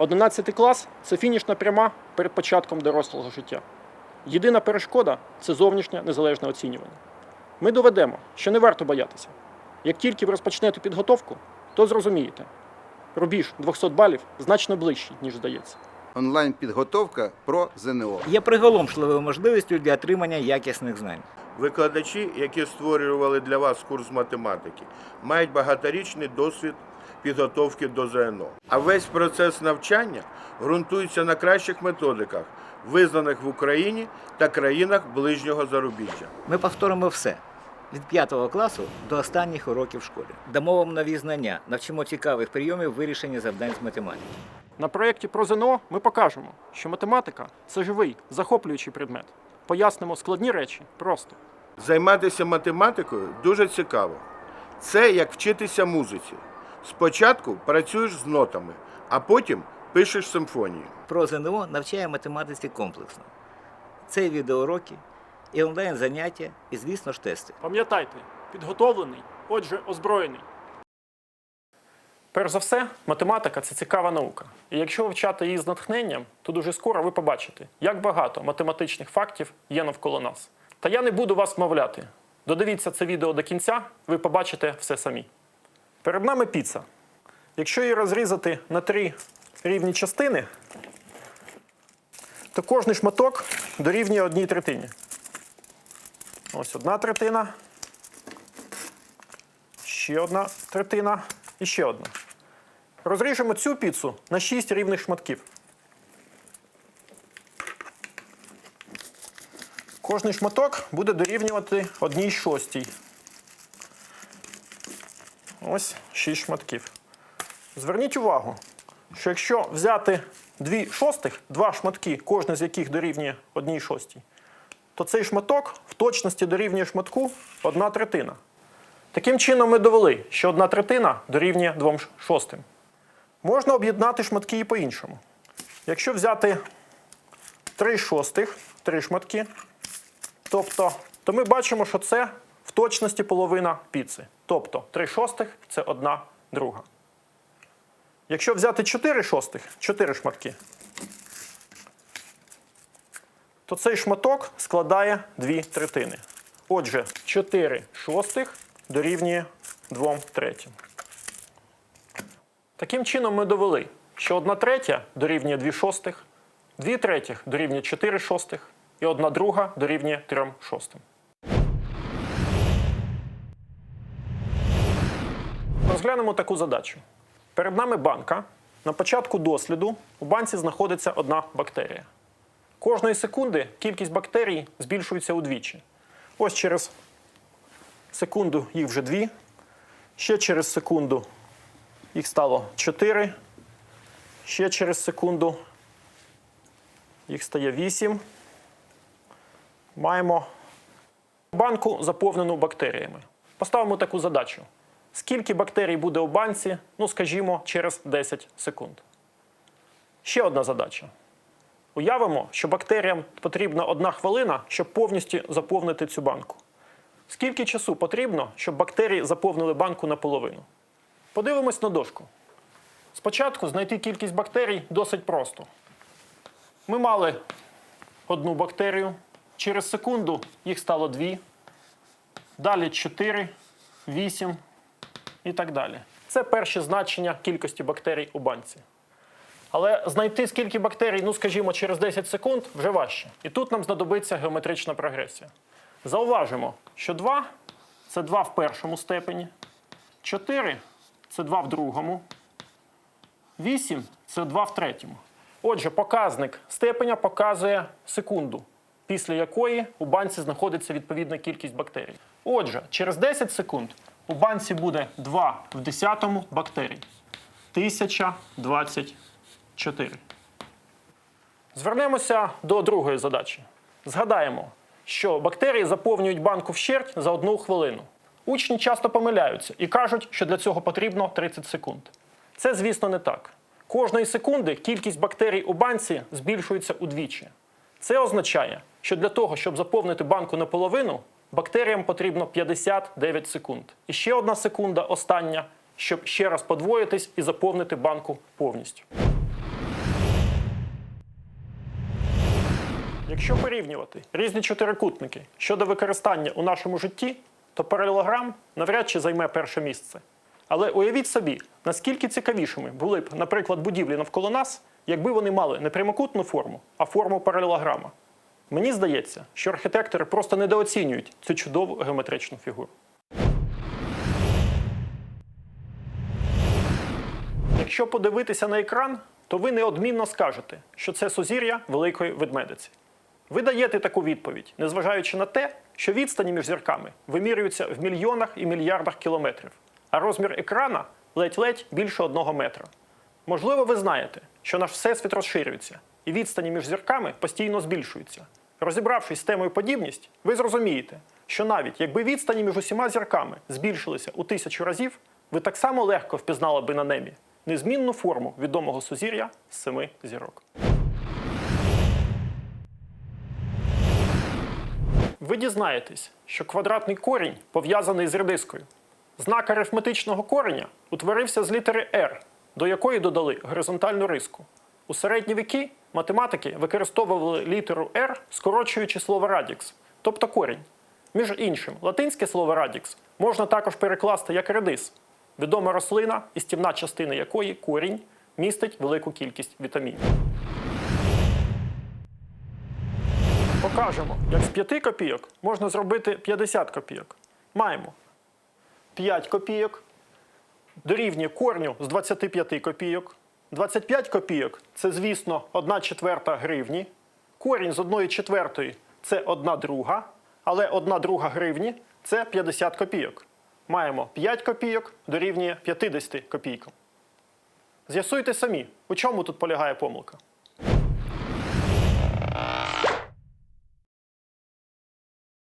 11 клас це фінішна пряма перед початком дорослого життя. Єдина перешкода це зовнішнє незалежне оцінювання. Ми доведемо, що не варто боятися. Як тільки ви розпочнете підготовку, то зрозумієте, рубіж 200 балів значно ближчий, ніж здається. Онлайн-підготовка про ЗНО. є приголомшливою можливістю для отримання якісних знань. Викладачі, які створювали для вас курс математики, мають багаторічний досвід підготовки до ЗНО. А весь процес навчання ґрунтується на кращих методиках, визнаних в Україні та країнах ближнього зарубіжжя. Ми повторимо все. Від 5 класу до останніх уроків в школі. Дамо вам нові знання, навчимо цікавих прийомів вирішення завдань з математики. На проєкті про ЗНО ми покажемо, що математика це живий, захоплюючий предмет. Пояснимо складні речі просто. Займатися математикою дуже цікаво. Це як вчитися музиці. Спочатку працюєш з нотами, а потім пишеш симфонію. Про ЗНО навчає математиці комплексно. Це і відеоуроки, і онлайн заняття, і, звісно ж, тести. Пам'ятайте, підготовлений, отже, озброєний. Перш за все, математика це цікава наука. І якщо вивчати її з натхненням, то дуже скоро ви побачите, як багато математичних фактів є навколо нас. Та я не буду вас вмовляти. Додивіться це відео до кінця, ви побачите все самі. Перед нами піца. Якщо її розрізати на три рівні частини, то кожний шматок дорівнює одній третині. Ось одна третина, ще одна третина і ще одна. Розріжемо цю піцу на 6 рівних шматків. Кожний шматок буде дорівнювати одній шостій. Ось 6 шматків. Зверніть увагу, що якщо взяти 2 шостих, два шматки, кожен з яких дорівнює одній шостій, то цей шматок в точності дорівнює шматку одна третина. Таким чином ми довели, що одна третина дорівнює двом шостим. Можна об'єднати шматки і по-іншому. Якщо взяти 3 шостих, 3 шматки, тобто, то ми бачимо, що це в точності половина піци. Тобто 3 шостих це одна друга. Якщо взяти 4 шостих, 4 шматки, то цей шматок складає 2 третини. Отже, 4 шостих дорівнює 2 третім. Таким чином ми довели, що 1 третя дорівнює 2 шостих, 2 третіх дорівнює 4 шостих і 1 друга дорівнює 3 шостим. Розглянемо таку задачу. Перед нами банка. На початку досліду у банці знаходиться одна бактерія. Кожної секунди кількість бактерій збільшується удвічі. Ось через секунду їх вже дві. Ще через секунду їх стало чотири. Ще через секунду їх стає вісім. Маємо банку заповнену бактеріями. Поставимо таку задачу. Скільки бактерій буде у банці, ну, скажімо, через 10 секунд. Ще одна задача. Уявимо, що бактеріям потрібна одна хвилина, щоб повністю заповнити цю банку. Скільки часу потрібно, щоб бактерії заповнили банку наполовину? Подивимось на дошку. Спочатку знайти кількість бактерій досить просто. Ми мали одну бактерію. Через секунду їх стало дві. Далі 4, 8 і так далі. Це перші значення кількості бактерій у банці. Але знайти скільки бактерій, ну скажімо, через 10 секунд вже важче. І тут нам знадобиться геометрична прогресія. Зауважимо, що 2 це 2 в першому степені, 4 це 2 в другому, 8 це 2 в третьому. Отже, показник степеня показує секунду, після якої у банці знаходиться відповідна кількість бактерій. Отже, через 10 секунд у банці буде 2 в 10 бактерій. 1024. Звернемося до другої задачі. Згадаємо, що бактерії заповнюють банку вщерть за одну хвилину. Учні часто помиляються і кажуть, що для цього потрібно 30 секунд. Це, звісно, не так. Кожної секунди кількість бактерій у банці збільшується удвічі. Це означає, що для того, щоб заповнити банку наполовину, бактеріям потрібно 59 секунд. І ще одна секунда остання, щоб ще раз подвоїтись і заповнити банку повністю. Якщо порівнювати різні чотирикутники щодо використання у нашому житті, то паралелограм навряд чи займе перше місце. Але уявіть собі, наскільки цікавішими були б, наприклад, будівлі навколо нас, якби вони мали не прямокутну форму, а форму паралелограма. Мені здається, що архітектори просто недооцінюють цю чудову геометричну фігуру. Якщо подивитися на екран, то ви неодмінно скажете, що це сузір'я великої ведмедиці. Ви даєте таку відповідь, незважаючи на те, що відстані між зірками вимірюються в мільйонах і мільярдах кілометрів, а розмір екрана ледь-ледь більше одного метра. Можливо, ви знаєте, що наш всесвіт розширюється, і відстані між зірками постійно збільшуються. Розібравшись з темою подібність, ви зрозумієте, що навіть якби відстані між усіма зірками збільшилися у тисячу разів, ви так само легко впізнали би на небі незмінну форму відомого сузір'я з семи зірок. Ви дізнаєтесь, що квадратний корінь пов'язаний з редискою. Знак арифметичного кореня утворився з літери R, до якої додали горизонтальну риску. У середні віки математики використовували літеру R, скорочуючи слово радікс, тобто корінь. Між іншим, латинське слово радікс можна також перекласти як редис, відома рослина, істівна частина якої корінь містить велику кількість вітамінів. Покажемо, як з 5 копійок можна зробити 50 копійок. Маємо 5 копійок дорівнює корню з 25 копійок. 25 копійок це, звісно, 1 четверта гривні. Корінь з 1 четвертої це 1 друга, але 1 друга гривні це 50 копійок. Маємо 5 копійок дорівнює 50 копійкам. З'ясуйте самі, у чому тут полягає помилка.